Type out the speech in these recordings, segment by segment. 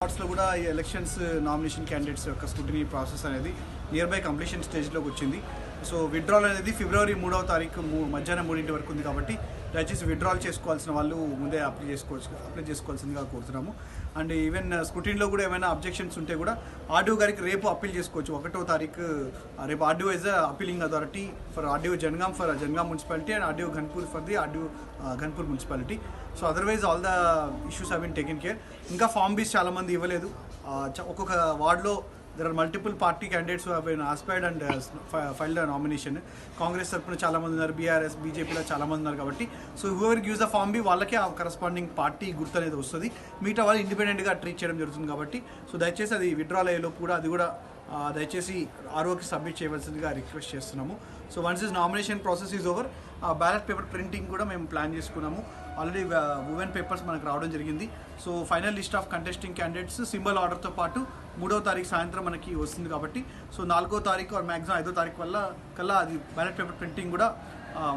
వార్డ్స్లో కూడా ఈ elections nomination candidates యొక్క స్కూటినీ ప్రాసెస్ అనేది నియర్ బై కంప్లీషన్ స్టేజ్లోకి వచ్చింది. సో విత్డ్రాల్ అనేది ఫిబ్రవరి మూడవ తారీఖు మూ- మధ్యాహ్నం మూడింటి వరకు ఉంది కాబట్టి దయచేసి విత్డ్రాల్ చేసుకోవాల్సిన వాళ్ళు ముందే అప్లై చేసుకోవచ్చు అప్లై చేసుకోవాల్సిందిగా కోరుతున్నాము. అండ్ ఈవెన్ స్కూటీన్లో కూడా ఏమైనా అబ్జెక్షన్స్ ఉంటే కూడా ఆర్డీఓ గారికి రేపు అప్పీల్ చేసుకోవచ్చు. ఒకటో తారీఖు రేపు RDO is appealing authority for RDO Jangaon for Jangaon municipality and RDO Ghanpur for the RDO Ghanpur municipality so otherwise all the issues have been taken care ఇంకా ఫామ్ బీస్ చాలామంది ఇవ్వలేదు. చ- ఒక్కొక్క వార్డులో there are multiple party candidates have been aspired and filed nomination Congress తరఫున చాలా మంది ఉన్నారు బీఆర్ఎస్ బీజేపీలో చాలామంది ఉన్నారు కాబట్టి. So whoever gives the form B వాళ్ళకే ఆ కరస్పాండింగ్ పార్టీ గుర్తు అనేది వస్తుంది. మిగతా వాళ్ళు ఇండిపెండెంట్గా ట్రీట్ చేయడం జరుగుతుంది కాబట్టి. సో దయచేసి అది విత్డ్రాల్ అయ్యేలో కూడా అది కూడా దయచేసి ఆర్ఓకి సబ్మిట్ చేయవలసిందిగా రిక్వెస్ట్ చేస్తున్నాము. So once is nomination process is over ballot paper printing కూడా మేము ప్లాన్ చేసుకున్నాము. ఆల్రెడీ ఉమెన్ పేపర్స్ మనకు రావడం జరిగింది. So final list of contesting candidates symbol ఆర్డర్తో పాటు మూడో తారీఖు సాయంత్రం మనకి వస్తుంది కాబట్టి సో నాలుగో తారీఖు మ్యాక్సిమం ఐదో తారీఖు వల్ల కల్లా అది బ్యాలెట్ పేపర్ ప్రింటింగ్ కూడా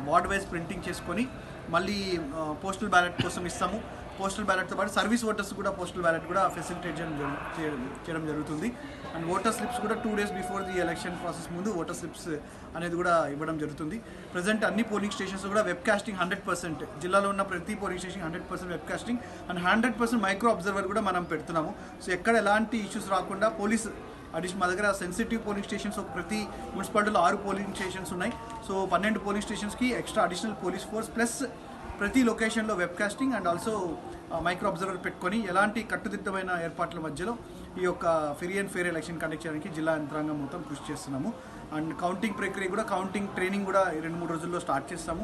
వార్డ్ వైజ్ ప్రింటింగ్ చేసుకొని మళ్ళీ పోస్టల్ బ్యాలెట్ కోసం ఇస్తాము. పోస్టల్ బ్యాలెట్తో పాటు సర్వీస్ ఓటర్స్ కూడా పోస్టల్ బ్యాలెట్ కూడా ఫెసిలిటేట్ చేయడం జరుగు- చేయడం జరుగుతుంది. అండ్ ఓటర్ స్లిప్స్ కూడా two days before the election process ముందు ఓటర్ స్లిప్స్ అనేది కూడా ఇవ్వడం జరుగుతుంది. ప్రజెంట్ అన్ని పోలింగ్ స్టేషన్స్ కూడా వెబ్ కాస్టింగ్ హండ్రెడ్ పర్సెంట్ జిల్లాలో ఉన్న ప్రతి polling station hundred percent web casting and hundred percent micro observer కూడా మనం పెడుతున్నాము. సో ఎక్కడ ఎలాంటి ఇష్యూస్ రాకుండా పోలీస్ అడిషన్ మా దగ్గర సెన్సిటివ్ పోలింగ్ స్టేషన్స్ ఒక ప్రతి మున్సిపాలిటీలో ఆరు పోలింగ్ స్టేషన్స్ ఉన్నాయి. సో పన్నెండు polling స్టేషన్స్కి extra additional police force plus ప్రతి లొకేషన్లో web casting and also micro observer పెట్టుకొని ఎలాంటి కట్టుదిట్టమైన ఏర్పాట్ల మధ్యలో ఈ యొక్క free and fair election conduct చేయడానికి జిల్లా యంత్రాంగం మొత్తం కృషి చేస్తున్నాము. అండ్ కౌంటింగ్ ప్రక్రియ కూడా కౌంటింగ్ ట్రైనింగ్ కూడా ఈ రెండు మూడు రోజుల్లో స్టార్ట్ చేస్తాము.